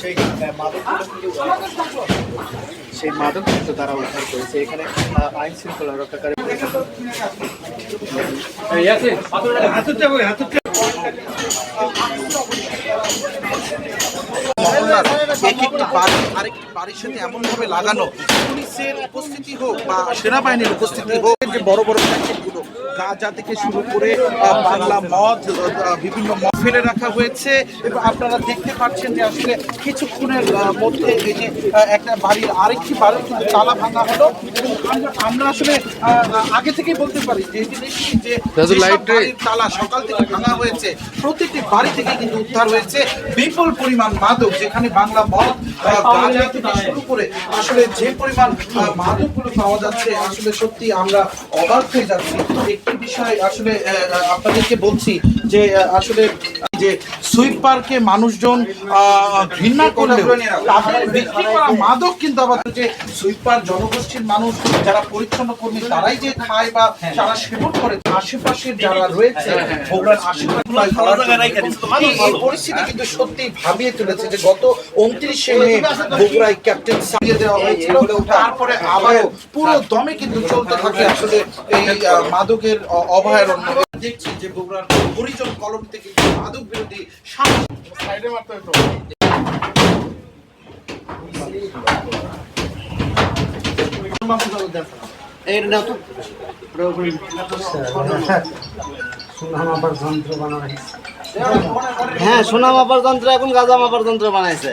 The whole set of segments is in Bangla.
সেই মাদক সেই কিন্তু তারা উদ্ধার করেছে। এখানে আইন শৃঙ্খলা রক্ষাকারী এক একটি বাড়ি আরেকটি বাড়ির সাথে এমন ভাবে লাগানো পুলিশের উপস্থিতি হোক বা সেনাবাহিনীর উপস্থিতি হোক যে বড় বড় প্যাকেটগুলো গাঁজা থেকে শুরু করে বাংলা মদ বিভিন্ন মদ ফেলে রাখা হয়েছে। এবং আপনারা দেখতে পাচ্ছেন যে আসলে কিছুক্ষণের মধ্যে এই যে একটা বাড়ির আরেকটি বাড়ির কিন্তু তালা ভাঙা হলো। আমরা- আসলে আগে থেকেই বলতে পারি যে যে তালা সকাল থেকে ভাঙা হয়েছে প্রতিটি বাড়ি থেকে কিন্তু উদ্ধার হয়েছে। বিপুল পরিমাণ মাদক যেখানে বাংলা মদ গাঁজা থেকে শুরু করে আসলে যে পরিমাণ মাদকগুলো পাওয়া যাচ্ছে আসলে সত্যি আমরা অবাক হয়ে যাচ্ছি। একটি বিষয় আসলে আপনাদেরকে বলছি যে আসলে যে সুইপ পার্কে মানুষজন ঘৃণা করলেও তাদের বিক্রি করা মাদক কিন্তু আমাদের যে সুইপ পার্ক জনগোষ্ঠীর মানুষ যারা পরিচ্ছন্ন কর্মী তারাই যে খায় বা যারা সেবন করে আশেপাশের যারা রয়েছে বগুড়ার আশেপাশে পরিস্থিতি কিন্তু সত্যি ভাবিয়ে তুলেছে যে গত উনত্রিশে মে বগুড়ায় ক্যাপ্টেন সারিয়ে দেওয়া হয়েছিল। তারপরে আবারও পুরো দমে কিন্তু চলতে থাকে আসলে এই মাদকের অভয়ারণ্য। দেখছি যে বগুড়ার হরিজন কলম থেকে মাদক বিরোধী সাইডে মারতে হতো হ্যাঁ সোনা মাপার যন্ত্র এখন গাঁজা মাপার যন্ত্র বানাইছে।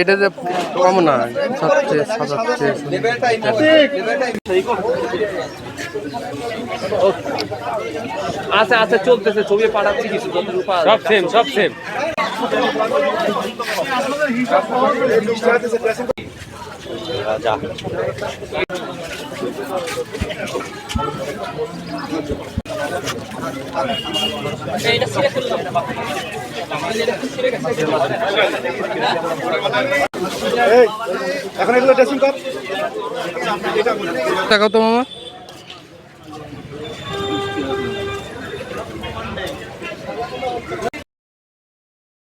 এটা যে কম না আচ্ছা আচ্ছা চলতেছে ছবি পাঠাচ্ছি কিছু যতটুকু পাওয়া সব সেম এখন এগুলো ড্রেসিং কর। টাকা তো মামা।